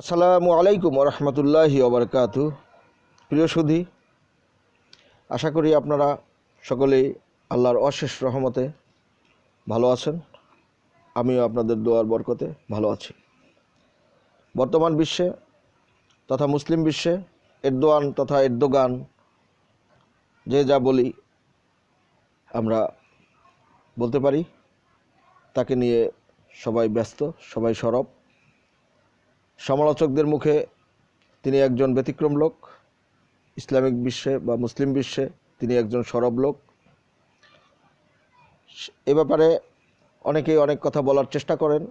আসসালামু আলাইকুম রহমতুল্লাহি ওবরকাত প্রিয় সুধী, আশা করি আপনারা সকলেই আল্লাহর অশেষ রহমতে ভালো আছেন। আমিও আপনাদের দোয়ার বরকতে ভালো আছি। বর্তমান বিশ্বে তথা মুসলিম বিশ্বে এরদোয়ান তথা এরদোগান যে যা বলি আমরা বলতে পারি, তাকে নিয়ে সবাই ব্যস্ত, সবাই সরব। সমালোচকদের মুখে তিনি একজন ব্যতিক্রম লোক, ইসলামিক বিশ্বে বা মুসলিম বিশ্বে তিনি একজন সরব লোক। এ ব্যাপারে অনেকেই অনেক কথা বলার চেষ্টা করেন।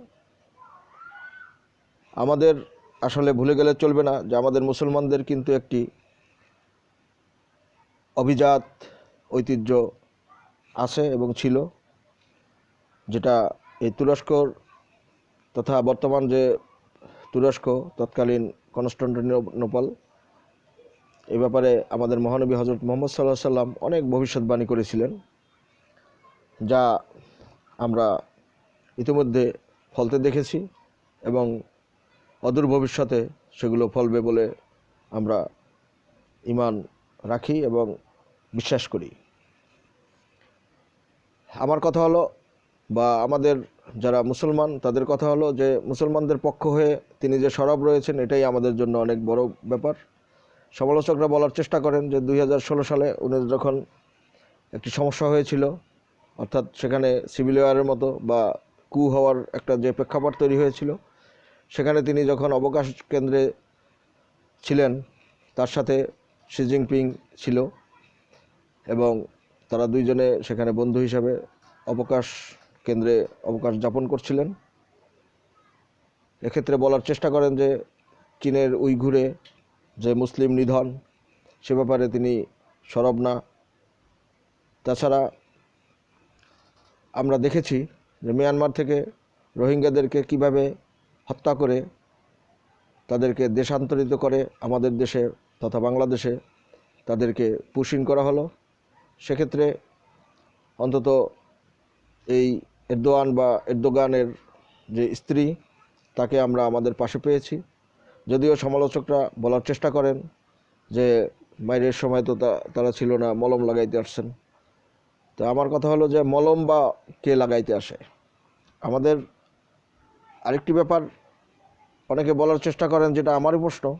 আমাদের আসলে ভুলে গেলে চলবে না যে আমাদের মুসলমানদের কিন্তু একটি অভিজাত ঐতিহ্য আছে এবং ছিল, যেটা এই তুরস্কর তথা বর্তমান যে তুরস্ক, তৎকালীন কনস্টান্টিনোপল এ ব্যাপারে আমাদের মহানবী হজরত মোহাম্মদ সাল্লাহ সাল্লাম অনেক ভবিষ্যৎবাণী করেছিলেন, যা আমরা ইতিমধ্যে ফলতে দেখেছি এবং অদূর ভবিষ্যতে সেগুলো ফলবে বলে আমরা ইমান রাখি এবং বিশ্বাস করি। আমার কথা হলো বা আমাদের যারা মুসলমান, তাদের কথা হলো যে মুসলমানদের পক্ষ হয়ে তিনি যে সরব রয়েছেন, এটাই আমাদের জন্য অনেক বড় ব্যাপার। সমালোচকরা বলার চেষ্টা করেন যে দুই হাজার ষোলো সালে উনি যখন একটি সমস্যা হয়েছিল, অর্থাৎ সেখানে সিভিল ওয়ারের মতো বা কু হওয়ার একটা যে প্রেক্ষাপট তৈরি হয়েছিল, সেখানে তিনি যখন অবকাশ কেন্দ্রে ছিলেন, তার সাথে শি জিনপিং ছিল এবং তারা দুইজনে সেখানে বন্ধু হিসাবে অবকাশ কেন্দ্রে অবকাশ যাপন করছিলেন। এক্ষেত্রে বলার চেষ্টা করেন যে, চীনের উইঘুরে যে মুসলিম নিধন, সে ব্যাপারে তিনি সরব না। তাছাড়া আমরা দেখেছি যে, মিয়ানমার থেকে রোহিঙ্গাদেরকে কীভাবে হত্যা করে, তাদেরকে দেশান্তরিত করে আমাদের দেশে তথা বাংলাদেশে তাদেরকে পুশিং করা হলো। সেক্ষেত্রে অন্তত এই এরদোয়ান বা এরদোগানের যে স্ত্রী, তাকে আমরা আমাদের পাশে পেয়েছি। যদিও সমালোচকরা বলার চেষ্টা করেন যে, মায়ের সময় তো তা, তারা ছিল না, মলম লাগাইতে আসছেন। তো আমার কথা হলো যে, মলম বা কে লাগাইতে আসে? আমাদের আরেকটি ব্যাপার, অনেকে বলার চেষ্টা করেন যেটা আমারই প্রশ্ন,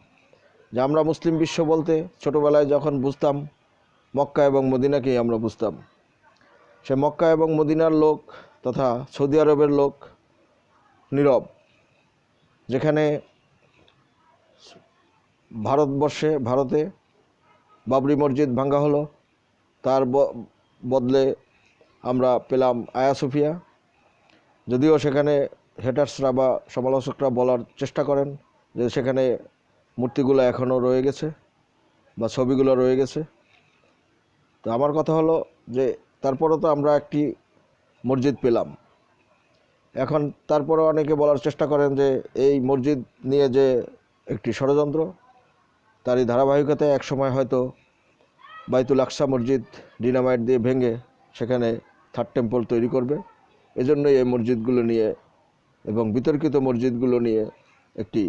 যে আমরা মুসলিম বিশ্ব বলতে ছোটোবেলায় যখন বুঝতাম, মক্কা এবং মদিনাকেই আমরা বুঝতাম। সে মক্কা এবং মদিনার লোক তথা সৌদি আরবের লোক নীরব, যেখানে ভারতবর্ষে, ভারতে বাবরি মসজিদ ভাঙ্গা হলো। তার বদলে আমরা পেলাম আয়া সুফিয়া। যদিও সেখানে হেটার্সরা বা সমালোচকরা বলার চেষ্টা করেন যে সেখানে মূর্তিগুলো এখনও রয়ে গেছে বা ছবিগুলো রয়ে গেছে। তো আমার কথা হলো যে তারপরও তো আমরা একটি মসজিদ পেলাম। এখন তারপরে অনেকে বলার চেষ্টা করেন যে এই মসজিদ নিয়ে যে একটি ষড়যন্ত্র, তারই ধারাবাহিকতায় একসময় হয়তো বাইতুল আকসা মসজিদ ডিনামাইট দিয়ে ভেঙে সেখানে থার্ড টেম্পল তৈরি করবে। এজন্যই এই মসজিদগুলো নিয়ে এবং বিতর্কিত মসজিদগুলো নিয়ে একটি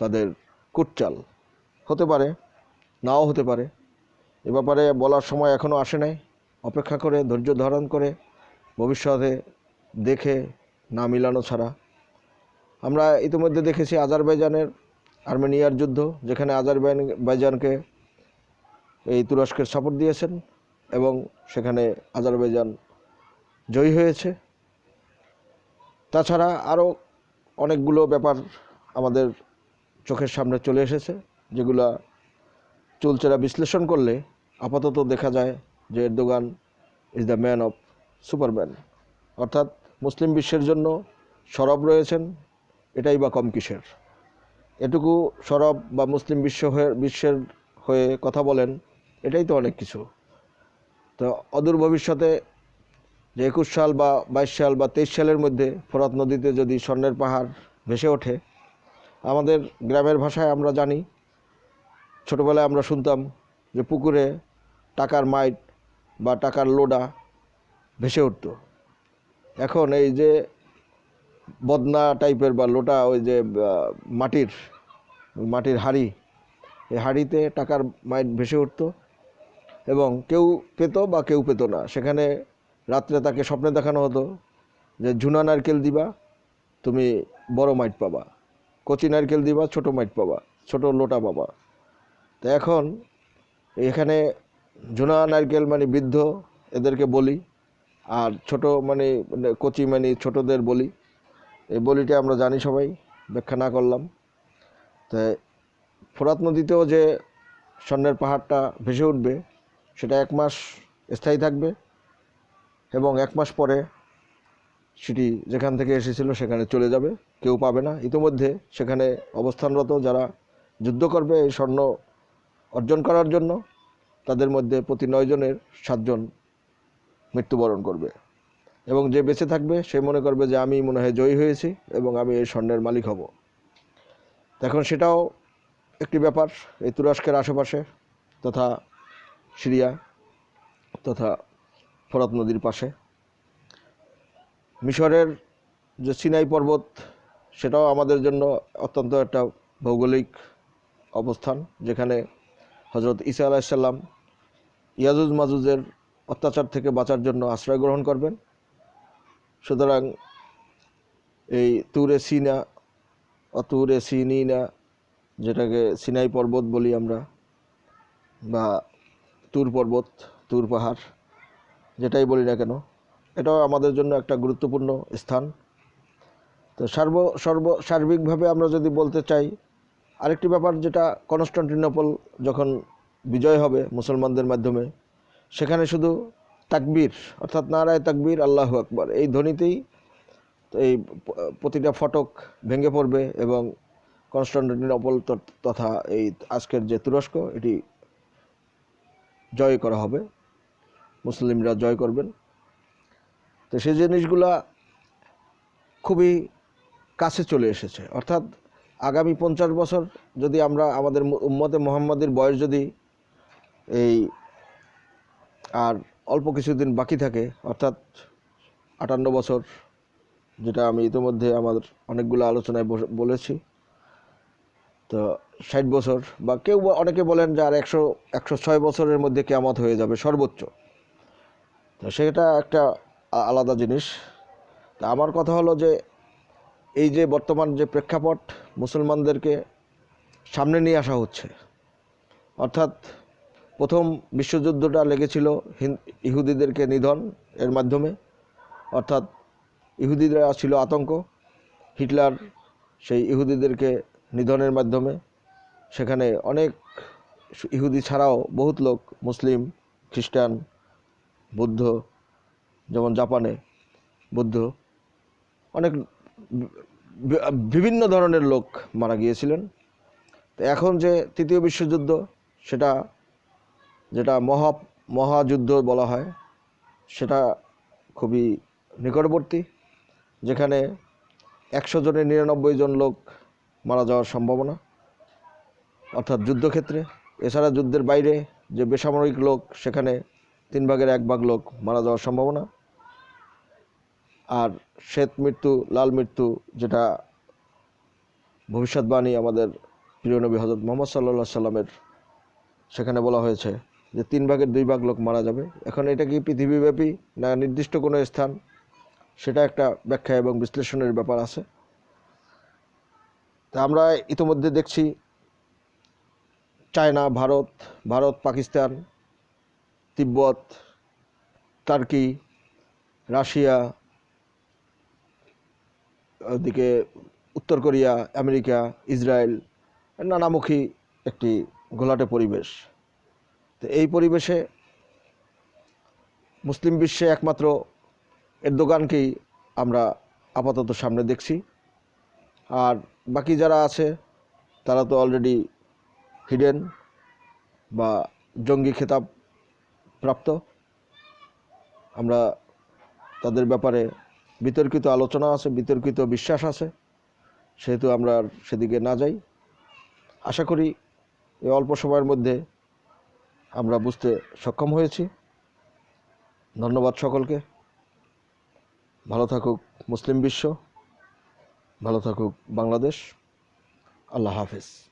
তাদের কুটচাল। হতে পারে, নাও হতে পারে। এ ব্যাপারে বলার সময় এখনও আসে নাই। অপেক্ষা করে, ধৈর্য ধারণ করে, ভবিষ্যতে দেখে না মিলানো ছাড়া। আমরা ইতিমধ্যে দেখেছি আজারবাইজানের আর্মেনিয়ার যুদ্ধ, যেখানে আজারবাইজানকে এই তুরস্কের সাপোর্ট দিয়েছেন এবং সেখানে আজারবাইজান জয়ী হয়েছে। তাছাড়া আরও অনেকগুলো ব্যাপার আমাদের চোখের সামনে চলে এসেছে, যেগুলা চুলচেরা বিশ্লেষণ করলে আপাতত দেখা যায় যে Erdogan is the man of superman অর্থাৎ মুসলিম বিশ্বের জন্য সরব রয়েছেন, এটাই বা কম কিসের। এটুকু সরব বা মুসলিম বিশ্ব হয়ে, বিশ্বের হয়ে কথা বলেন, এটাই তো অনেক কিছু। তো অদূর ভবিষ্যতে যে একুশ সাল বা বাইশ সাল বা তেইশ সালের মধ্যে ফোরাত নদীতে যদি স্বর্ণের পাহাড় ভেসে ওঠে, আমাদের গ্রামের ভাষায় আমরা জানি, ছোটোবেলায় আমরা শুনতাম যে পুকুরে টাকার মাইট বা টাকার লোডা ভেসে উঠত। এখন এই যে বদনা টাইপের বা লোটা ওই যে মাটির মাটির হাড়ি, এই হাড়িতে টাকার মাইট ভেসে উঠতো এবং কেউ পেতো বা কেউ পেতো না। সেখানে রাত্রে তাকে স্বপ্নে দেখানো হতো যে, ঝুনা নারকেল দিবা, তুমি বড় মাইট পাবা। কচি নারকেল দিবা, ছোট মাইট পাবা, ছোট লোটা পাবা। তো এখন এখানে ঝুনা নারকেল মানে বৃদ্ধ, এদেরকে বলি। আর ছোট মানে মানে কচি মানে ছোটদের বলি। এই বলিটা আমরা জানি সবাই, ব্যাখ্যা না করলাম। তো ফোরাত নদীতেও যে স্বর্ণের পাহাড়টা ভেসে উঠবে, সেটা এক মাস স্থায়ী থাকবে এবং এক মাস পরে সেটি যেখান থেকে এসেছিল সেখানে চলে যাবে, কেউ পাবে না। ইতিমধ্যে সেখানে অবস্থানরত যারা যুদ্ধ করবে এই স্বর্ণ অর্জন করার জন্য তাদের মধ্যে প্রতি নয় জনের সাতজন মৃত্যুবরণ করবে। এবং যে বেঁচে থাকবে, সে মনে করবে যে আমি মনে হয় জয়ী হয়েছি এবং আমি এই স্বর্ণের মালিক হব। এখন সেটাও একটি ব্যাপার, এই তুরস্কের আশেপাশে তথা সিরিয়া তথা ফরাত নদীর পাশে। মিশরের যে সিনাই পর্বত, সেটাও আমাদের জন্য অত্যন্ত একটা ভৌগোলিক অবস্থান, যেখানে হজরত ঈসা আলাহিসাল্লাম ইয়াজুজ মাজুজের অত্যাচার থেকে বাঁচার জন্য আশ্রয় গ্রহণ করবেন। সুতরাং এই তুরে সিনা, অতুরে সিনিনা যেটাকে সিনাই পর্বত বলি আমরা, বা তুর পর্বত, তুর পাহাড়, যেটাই বলি না কেন, এটাও আমাদের জন্য একটা গুরুত্বপূর্ণ স্থান। তো সর্ব সর্ব সার্বিকভাবে আমরা যদি বলতে চাই আরেকটি ব্যাপার যেটা কনস্টান্টিনোপল যখন বিজয় হবে মুসলমানদের মাধ্যমে, সেখানে শুধু তাকবীর, অর্থাৎ নারায় তাকবীর, আল্লাহ আকবর, এই ধ্বনিতেই এই প্রতিটা ফটক ভেঙে পড়বে এবং কনস্টান্টিনোপল তথা এই আজকের যে তুরস্ক, এটি জয় করা হবে। মুসলিমরা জয় করবেন। তো সেই জিনিসগুলা খুবই কাছে চলে এসেছে। অর্থাৎ আগামী পঞ্চাশ বছর যদি আমরা আমাদের উম্মতে মোহাম্মদের বয়স যদি এই আর অল্প কিছুদিন বাকি থাকে, অর্থাৎ আটান্ন বছর, যেটা আমি ইতিমধ্যে আমার অনেকগুলো আলোচনায় বলেছি, তো ষাট বছর বা কেউ অনেকে বলেন যে আর একশো একশো ছয় বছরের মধ্যে কেয়ামত হয়ে যাবে, সর্বোচ্চ। তো সেটা একটা আলাদা জিনিস। তা আমার কথা হলো যে এই যে বর্তমান যে প্রেক্ষাপট মুসলমানদেরকে সামনে নিয়ে আসা হচ্ছে, অর্থাৎ প্রথম বিশ্বযুদ্ধটা লেগেছিল ইহুদিদেরকে নিধন এর মাধ্যমে, অর্থাৎ ইহুদিরা ছিল আতঙ্ক, হিটলার সেই ইহুদিদেরকে নিধনের মাধ্যমে, সেখানে অনেক ইহুদি ছাড়াও বহুত লোক, মুসলিম, খ্রিস্টান, বৌদ্ধ, যেমন জাপানে বৌদ্ধ, অনেক বিভিন্ন ধরনের লোক মারা গিয়েছিলেন। তো এখন যে তৃতীয় বিশ্বযুদ্ধ, সেটা, যেটা মহা, মহাযুদ্ধ বলা হয়, সেটা খুবই নিকটবর্তী, যেখানে একশো জনের নিরানব্বই জন লোক মারা যাওয়ার সম্ভাবনা। অর্থাৎ যুদ্ধক্ষেত্রে। এছাড়া যুদ্ধের বাইরে যে বেসামরিক লোক, সেখানে তিন ভাগের এক ভাগ লোক মারা যাওয়ার সম্ভাবনা। আর শ্বেত মৃত্যু, লাল মৃত্যু, যেটা ভবিষ্যৎবাণী আমাদের প্রিয় নবী হজরত মোহাম্মদ সাল্লা সাল্লামের, সেখানে বলা হয়েছে যে তিন ভাগের দুই ভাগ লোক মারা যাবে। এখন এটা কি পৃথিবীব্যাপী না নির্দিষ্ট কোনো স্থান? সেটা একটা ব্যাখ্যা এবং বিশ্লেষণের ব্যাপার আছে। তা আমরা ইতোমধ্যে দেখছি China, Bharat Bharat, Pakistan, Tibet, Turkey, Russia ওদিকে উত্তর কোরিয়া, আমেরিকা, ইসরায়েল, নানামুখী একটি ঘোলাটে পরিবেশ। তো এই পরিবেশে মুসলিম বিশ্বে একমাত্র এর দোকানকেই আমরা আপাতত সামনে দেখছি। আর বাকি যারা আছে, তারা তো অলরেডি হিডেন বা জঙ্গি খেতাব প্রাপ্ত। আমরা তাদের ব্যাপারে বিতর্কিত আলোচনা আছে, বিতর্কিত বিশ্বাস আছে, সেহেতু আমরা সেদিকে না যাই। আশা করি এই অল্প সময়ের মধ্যে আমরা বুঝতে সক্ষম হয়েছি। ধন্যবাদ সকলকে। ভালো থাকুক মুসলিম বিশ্ব, ভালো থাকুক বাংলাদেশ। আল্লাহ হাফেজ।